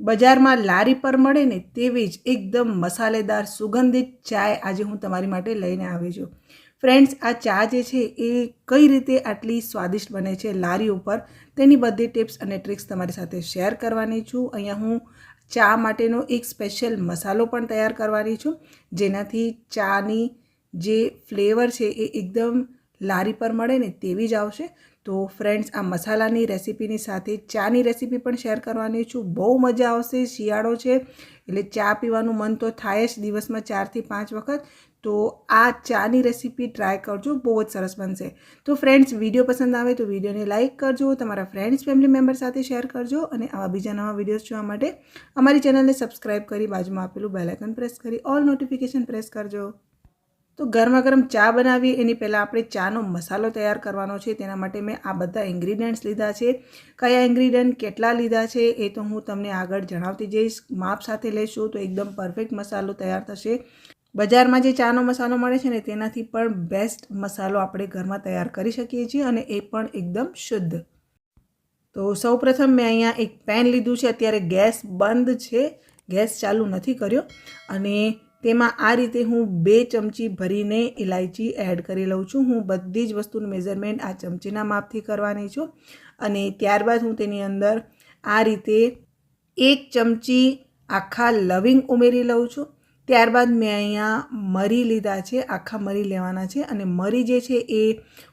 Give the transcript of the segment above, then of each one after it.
બજારમાં લારી પર મળે ને તેવી જ એકદમ મસાલેદાર સુગંધિત ચાય આજે હું તમારી માટે લઈને આવી છું. ફ્રેન્ડ્સ, આ ચા જે છે એ કઈ રીતે આટલી સ્વાદિષ્ટ બને છે લારી ઉપર તેની બધી ટિપ્સ અને ટ્રિક્સ તમારી સાથે શેર કરવાની છું. અહીંયા હું ચા માટેનો એક સ્પેશિયલ મસાલો પણ તૈયાર કરવાની છું. જેનાથી ચાની જે ફ્લેવર છે એ એકદમ લારી પર મળે ને તેવી જ આવશે. તો ફ્રેન્ડ્સ આ મસાલાની રેસીપીની સાથે ચાની રેસીપી પણ શેર કરવાની છું. બહુ મજા આવશે, શિયાળો છે, એટલે ચા પીવાનું મન તો થાય જ દિવસમાં ચારથી પાંચ વખત. તો આ ચાની રેસીપી ટ્રાય કરજો, બહુ જ સરસ બનશે. તો ફ્રેન્ડ્સ વીડિયો પસંદ આવે તો વિડીયોને લાઇક કરજો, તમારા ફ્રેન્ડ્સ ફેમિલી મેમ્બર સાથે શેર કરજો અને આવા બીજા નવા વિડીયોઝ જોવા માટે અમારી ચેનલને સબસ્ક્રાઈબ કરી બાજુમાં આપેલું બેલાઇકન પ્રેસ કરી ઓલ નોટિફિકેશન પ્રેસ કરજો. તો ગરમા ગરમ ચા બનાવીએ. એની પહેલાં આપણે ચાનો મસાલો તૈયાર કરવાનો છે. તેના માટે મેં આ બધા ઇન્ગ્રીડિયન્ટ્સ લીધા છે. કયા ઇન્ગ્રીડિયન્ટ કેટલા લીધા છે, એ તો હું તમને આગળ જણાવતી જઈશ. માપ સાથે લેશું તો એકદમ પરફેક્ટ મસાલો તૈયાર થશે. બજારમાં જે ચાનો મસાલો મળે છે ને, તેનાથી પણ બેસ્ટ મસાલો આપણે ઘરમાં તૈયાર કરી શકીએ છીએ અને એ પણ એકદમ શુદ્ધ. તો સૌપ્રથમ મેં અહીંયા એક પેન લીધું છે. અત્યારે ગેસ બંધ છે. ગેસ ચાલુ નથી કર્યો. અને તેમાં આ રીતે હું બે ચમચી ભરીને ઇલાયચી એડ કરી લઉં છું. હું બધી જ વસ્તુનું મેઝરમેન્ટ આ ચમચીના માપથી કરવાની છું અને ત્યારબાદ હું તેની અંદર આ રીતે એક ચમચી આખા લવિંગ ઉમેરી લઉં છું. ત્યારબાદ મેં અહીંયા મરી લીધા છે, આખા મરી લેવાના છે અને મરી જે છે એ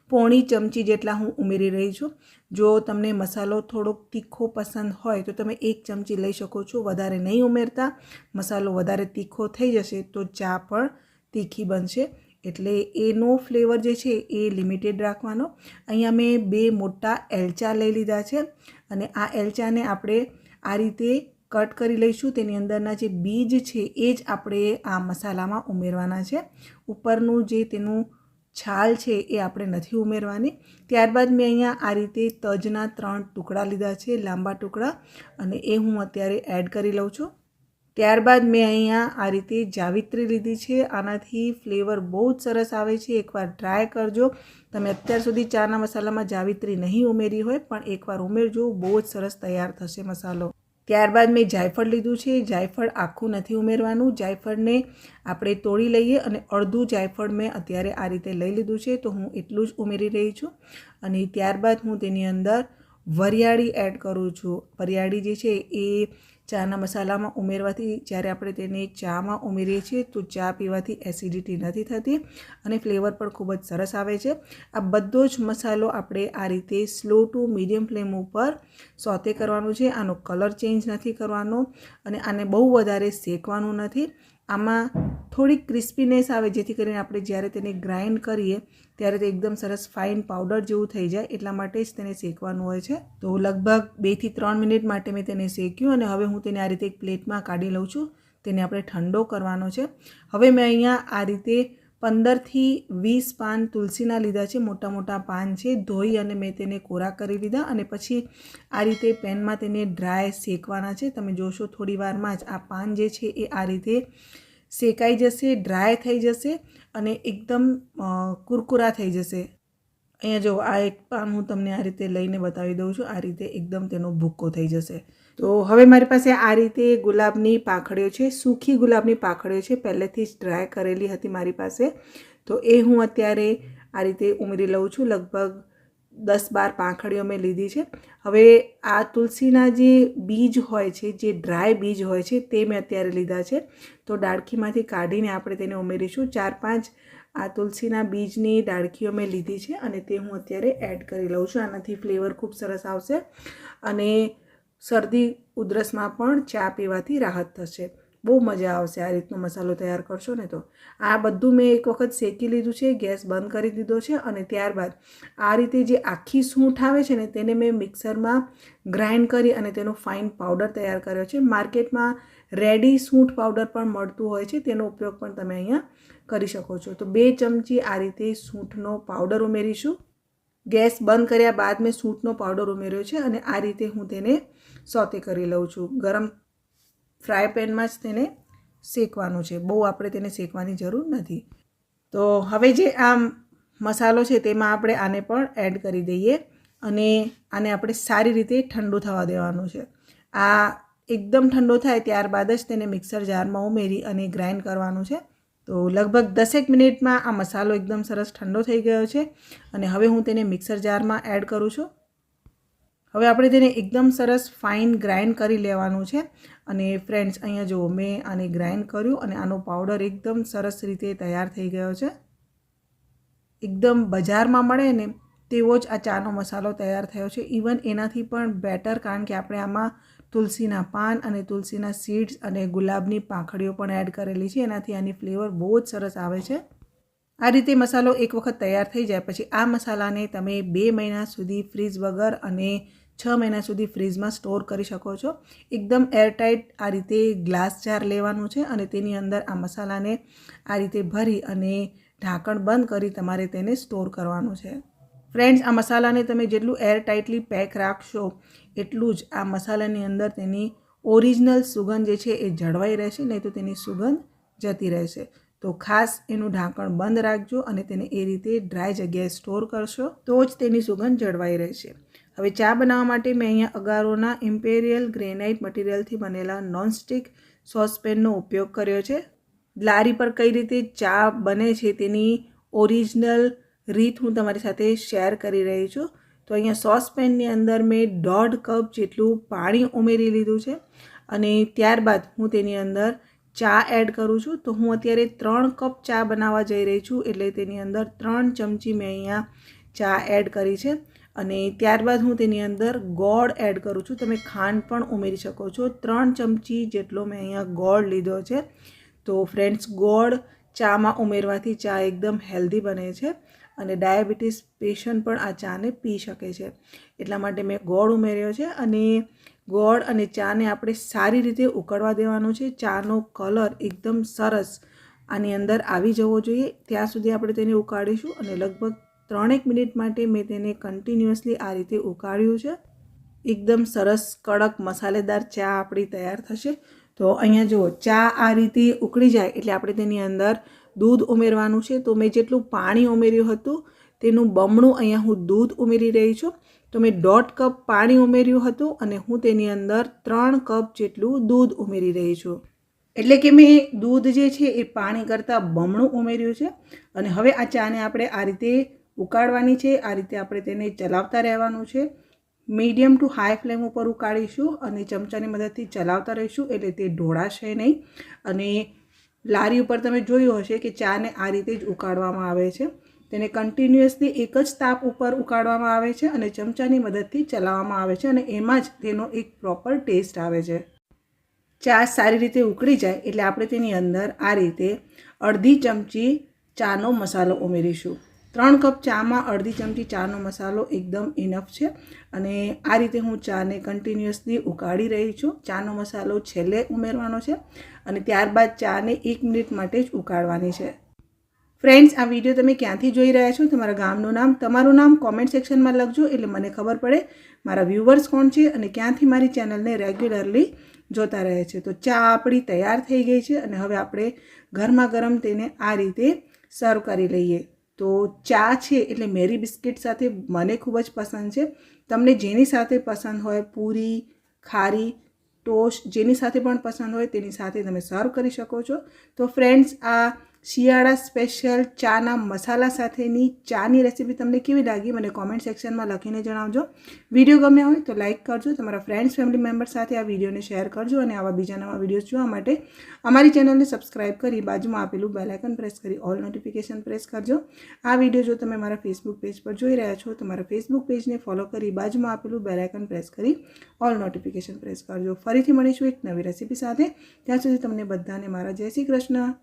પોણી ચમચી જેટલા હું ઉમેરી રહી છું. જો તમને મસાલો થોડોક તીખો પસંદ હોય તો તમે એક ચમચી લઈ શકો છો, વધારે નહીં ઉમેરતા. મસાલો વધારે તીખો થઈ જશે તો ચા પણ તીખી બનશે. એટલે એનો ફ્લેવર જે છે એ લિમિટેડ રાખવાનો. અહીંયા મેં બે મોટા એલચા લઈ લીધા છે અને આ એલચાને આપણે આ રીતે કટ કરી લઈશું. તેની અંદરના જે બીજ છે એ જ આપણે આ મસાલામાં ઉમેરવાના છે. ઉપરનું જે તેનું છાલ છે એ આપણે નથી ઉમેરવાની. ત્યારબાદ મેં અહીંયા આ રીતે તજના ત્રણ ટુકડા લીધા છે, લાંબા ટુકડા, અને એ હું અત્યારે એડ કરી લઉં છું. ત્યારબાદ મેં અહીંયા આ રીતે જાવિત્રી લીધી છે. આનાથી ફ્લેવર બહુ જ સરસ આવે છે. એકવાર ટ્રાય કરજો. તમે અત્યાર સુધી ચાના મસાલામાં જાવિત્રી નહીં ઉમેરી હોય, પણ એકવાર ઉમેરજો. બહુ જ સરસ તૈયાર થશે મસાલો. ત્યારબાદ મેં જાયફળ લીધું છે. જાયફળ આખું નથી ઉમેરવાનું. જાયફળને આપણે તોડી લઈએ અને અડધું જાયફળ મેં અત્યારે આ રીતે લઈ લીધું છે. તો હું એટલું જ ઉમેરી રહી છું. અને ત્યારબાદ હું તેની અંદર વરિયાળી એડ કરું છું. વરિયાળી જે છે એ ચાના મસાલામાં ઉમેરવાથી જ્યારે આપણે તેને ચામાં ઉમેરીએ છીએ તો ચા પીવાથી એસિડિટી નથી થતી અને ફ્લેવર પણ ખૂબ જ સરસ આવે છે. આ બધો જ મસાલો આપણે આ રીતે સ્લો ટુ મીડિયમ ફ્લેમ ઉપર સોતે કરવાનું છે. આનો કલર ચેન્જ નથી કરવાનો અને આને બહુ વધારે શેકવાનું નથી. આમાં થોડીક ક્રિસ્પીનેસ આવે, જેથી કરીને આપણે જ્યારે તેને ગ્રાઇન્ડ કરીએ, ત્યારે તે એકદમ સરસ ફાઇન પાવડર જેવું થઈ જાય. એટલા માટે જ તેને શેકવાનું હોય છે. તો લગભગ બેથી ત્રણ મિનિટ માટે મેં તેને શેક્યું અને હવે હું તેને આ રીતે એક પ્લેટમાં કાઢી લઉં છું. તેને આપણે ઠંડો કરવાનો છે. હવે મેં અહીંયા આ રીતે પંદરથી વીસ પાન તુલસીના લીધા છે, મોટા મોટા પાન છે. ધોઈ અને મેં તેને કોરા કરી લીધા અને પછી આ રીતે પેનમાં તેને ડ્રાય શેકવાના છે. તમે જોશો થોડી વારમાં જ આ પાન જે છે એ આ રીતે શેકાઈ જશે, ડ્રાય થઈ જશે અને એકદમ કુરકુરા થઈ જશે. અહીંયા જો આ એક પાન હું તમને આ રીતે લઈને બતાવી દઉં છું. આ રીતે એકદમ તેનો ભૂક્કો થઈ જશે. તો હવે મારી પાસે આ રીતે ગુલાબની પાંખડીઓ છે સૂકી ગુલાબની પાંખડીઓ છે, પહેલેથી જ ડ્રાય કરેલી હતી મારી પાસે. તો એ હું અત્યારે આ રીતે ઉમેરી લઉં છું, લગભગ દસ બાર પાંખડીઓ મેં લીધી છે. હવે આ તુલસીના જે બીજ હોય છે, જે ડ્રાય બીજ હોય છે, તે મેં અત્યારે લીધા છે. તો ડાળખીમાંથી કાઢીને આપણે તેને ઉમેરીશું. ચાર પાંચ આ તુલસીના બીજની ડાળખીઓ મેં લીધી છે અને તે હું અત્યારે એડ કરી લઉં છું. આનાથી ફ્લેવર ખૂબ સરસ આવશે અને શરદી, ઉધરસમાં પણ ચા પીવાથી રાહત થશે. બહુ મજા આવશે આ રીતનો મસાલો તૈયાર કરશો ને તો. આ બધું મેં એક વખત શેકી લીધું છે, ગેસ બંધ કરી દીધો છે અને ત્યારબાદ આ રીતે જે આખી સૂંઠ આવે છે ને તેને મેં મિક્સરમાં ગ્રાઇન્ડ કરી અને તેનો ફાઇન પાવડર તૈયાર કર્યો છે. માર્કેટમાં રેડી સૂંઠ પાવડર પણ મળતું હોય છે, તેનો ઉપયોગ પણ તમે અહીંયા કરી શકો છો. તો બે ચમચી આ રીતે સૂંઠનો પાવડર ઉમેરીશું. ગેસ બંધ કર્યા બાદ મેં સૂંઠનો પાવડર ઉમેર્યો છે અને આ રીતે હું તેને સોતે કરી લઉં છું. ગરમ ફ્રાય પેનમાં જ તેને શેકવાનું છે. બહુ આપણે તેને શેકવાની જરૂર નથી. તો હવે જે આ મસાલો છે તેમાં આપણે આને પણ એડ કરી દઈએ અને આને આપણે સારી રીતે ઠંડુ થવા દેવાનું છે. આ એકદમ ઠંડો થાય ત્યારબાદ જ તેને મિક્સર જારમાં ઉમેરી અને ગ્રાઇન્ડ કરવાનું છે. તો લગભગ દસેક મિનિટમાં આ મસાલો એકદમ સરસ ઠંડો થઈ ગયો છે અને હવે હું તેને મિક્સર જારમાં એડ કરું છું. હવે આપણે તેને એકદમ સરસ ફાઇન ગ્રાઇન્ડ કરી લેવાનું છે અને ફ્રેન્ડ્સ, અહીંયા જુઓ, મેં આને ગ્રાઇન્ડ કર્યું અને આનો પાવડર એકદમ સરસ રીતે તૈયાર થઈ ગયો છે. એકદમ બજારમાં મળે ને તેવો જ આ ચાનો મસાલો તૈયાર થયો છે. ઇવન એનાથી પણ બેટર કારણ કે આપણે આમાં તુલસીના પાન અને તુલસીના સીડ્સ અને ગુલાબની પાંખડીઓ પણ એડ કરેલી છે. એનાથી આની ફ્લેવર બહુ જ સરસ આવે છે. આ રીતે મસાલો એક વખત તૈયાર થઈ જાય પછી આ મસાલાને તમે બે મહિના સુધી ફ્રીજ વગર અને છ મહિના સુધી ફ્રીજમાં સ્ટોર કરી શકો છો. એકદમ એરટાઇટ આ રીતે ગ્લાસ જાર લેવાનું છે અને તેની અંદર આ મસાલાને આ રીતે ભરી અને ઢાંકણ બંધ કરી તમારે તેને સ્ટોર કરવાનું છે. ફ્રેન્ડ્સ, આ મસાલાને તમે જેટલું એર ટાઇટલી પેક રાખશો, એટલું જ આ મસાલાની અંદર તેની ઓરિજિનલ સુગંધ જે છે એ જળવાઈ રહેશે, નહીં તો તેની સુગંધ જતી રહેશે. તો ખાસ એનું ઢાંકણ બંધ રાખજો અને તેને એ રીતે ડ્રાય જગ્યાએ સ્ટોર કરશો, તો જ તેની સુગંધ જળવાઈ રહેશે. હવે ચા બનાવવા માટે મેં અહીંયા અગારોના ઇમ્પેરિયલ ગ્રેનાઇટ મટીરિયલથી બનેલા નોનસ્ટિક સોસપેનનો ઉપયોગ કર્યો છે. લારી પર કઈ રીતે ચા બને છે તેની ઓરિજિનલ રીત હું તમારી સાથે શેર કરી રહી છું. તો અહીંયા સોસપેનની અંદર મેં દોઢ કપ જેટલું પાણી ઉમેરી લીધું છે અને ત્યારબાદ હું તેની અંદર ચા એડ કરું છું. તો હું અત્યારે ત્રણ કપ ચા બનાવવા જઈ રહી છું એટલે તેની અંદર ત્રણ ચમચી મેં અહીંયા ચા એડ કરી છે અને ત્યારબાદ હું તેની અંદર ગોળ એડ કરું છું. તમે ખાંડ પણ ઉમેરી શકો છો. ત્રણ ચમચી જેટલો મેં અહીંયા ગોળ લીધો છે. તો ફ્રેન્ડ્સ, ગોળ ચામાં ઉમેરવાથી ચા એકદમ હેલ્ધી બને છે. અને ડાયાબિટીસ પેશન્ટ પણ આ ચાને પી શકે છે. એટલા માટે મેં ગોળ ઉમેર્યો છે અને ગોળ અને ચાને આપણે સારી રીતે ઉકળવા દેવાનું છે. ચાનો કલર એકદમ સરસ આની અંદર આવી જવો જોઈએ. ત્યાં સુધી આપણે તેને ઉકાળીશું અને લગભગ ત્રણેક મિનિટ માટે મેં તેને કન્ટિન્યુઅસલી આ રીતે ઉકાળ્યું છે. એકદમ સરસ કડક મસાલેદાર ચા આપણી તૈયાર થશે. તો અહીંયા જુઓ, ચા આ રીતે ઉકળી જાય એટલે આપણે તેની અંદર દૂધ ઉમેરવાનું છે. તો મેં જેટલું પાણી ઉમેર્યું હતું, તેનું બમણું અહીંયા હું દૂધ ઉમેરી રહી છું. તો મેં દોઢ કપ પાણી ઉમેર્યું હતું અને હું તેની અંદર ત્રણ કપ જેટલું દૂધ ઉમેરી રહી છું. એટલે કે મેં દૂધ જે છે એ પાણી કરતાં બમણું ઉમેર્યું છે. અને હવે આ ચાને આપણે આ રીતે ઉકાળવાની છે. આ રીતે આપણે તેને ચલાવતા રહેવાનું છે. મીડિયમ ટુ હાઈ ફ્લેમ ઉપર ઉકાળીશું અને ચમચાની મદદથી ચલાવતા રહીશું. એટલે તે ઢોળાશે નહીં. અને લારી ઉપર તમે જોયું હશે કે ચાને આ રીતે જ ઉકાળવામાં આવે છે. તેને કન્ટિન્યુઅસલી એક જ તાપ ઉપર ઉકાળવામાં આવે છે અને ચમચાની મદદથી ચલાવવામાં આવે છે અને એમાં જ તેનો એક પ્રોપર ટેસ્ટ આવે છે. ચા સારી રીતે ઉકળી જાય એટલે આપણે તેની અંદર આ રીતે અડધી ચમચી ચાનો મસાલો ઉમેરીશું. ત્રણ કપ ચામાં અડધી ચમચી ચાનો મસાલો એકદમ ઇનફ છે. અને આ રીતે હું ચાને કન્ટિન્યુઅસલી ઉકાળી રહી છું. ચાનો મસાલો છેલ્લે ઉમેરવાનો છે અને ત્યારબાદ ચાને એક મિનિટ માટે જ ઉકાળવાની છે. ફ્રેન્ડ્સ આ વીડિયો તમે ક્યાંથી જોઈ રહ્યા છો? તમારા ગામનું નામ? તમારું નામ કોમેન્ટ સેક્શનમાં લખજો એટલે મને ખબર પડે મારા વ્યૂવર્સ કોણ છે અને ક્યાંથી મારી ચેનલને રેગ્યુલરલી જોતા રહે છે. તો ચા આપણી તૈયાર થઈ ગઈ છે અને હવે આપણે ગરમા ગરમ તેને આ રીતે સર્વ કરી લઈએ. તો ચા છે એટલે મેરી બિસ્કિટ સાથે મને ખૂબ જ પસંદ છે. તમને જેની સાથે પસંદ હોય, પૂરી, ખારી, ટોસ્ટ, જેની સાથે પણ પસંદ હોય તેની સાથે તમે સર્વ કરી શકો છો. તો ફ્રેન્ડ્સ, આ શિયાળા સ્પેશિયલ ચાના મસાલા સાથેની ચાની રેસીપી તમને કેવી લાગી મને કોમેન્ટ સેક્શનમાં લખીને જણાવજો. વીડિયો ગમ્યા હોય તો લાઇક કરજો, તમારા ફ્રેન્ડ્સ ફેમિલી મેમ્બર સાથે આ વિડીયોને શેર કરજો અને આવા બીજા નવા વિડીયોઝ જોવા માટે અમારી ચેનલને સબસ્ક્રાઇબ કરી બાજુમાં આપેલું બેલાઇકન પ્રેસ કરી ઓલ નોટિફિકેશન પ્રેસ કરજો. આ વીડિયો જો તમે મારા ફેસબુક પેજ પર જોઈ રહ્યા છો, તો મારા ફેસબુક પેજને ફોલો કરી બાજુમાં આપેલું બેલાઇકન પ્રેસ કરી ઓલ નોટિફિકેશન પ્રેસ કરજો. ફરીથી મળીશું એક નવી રેસીપી સાથે. ત્યાં સુધી તમને બધાને મારા જય શ્રી કૃષ્ણ.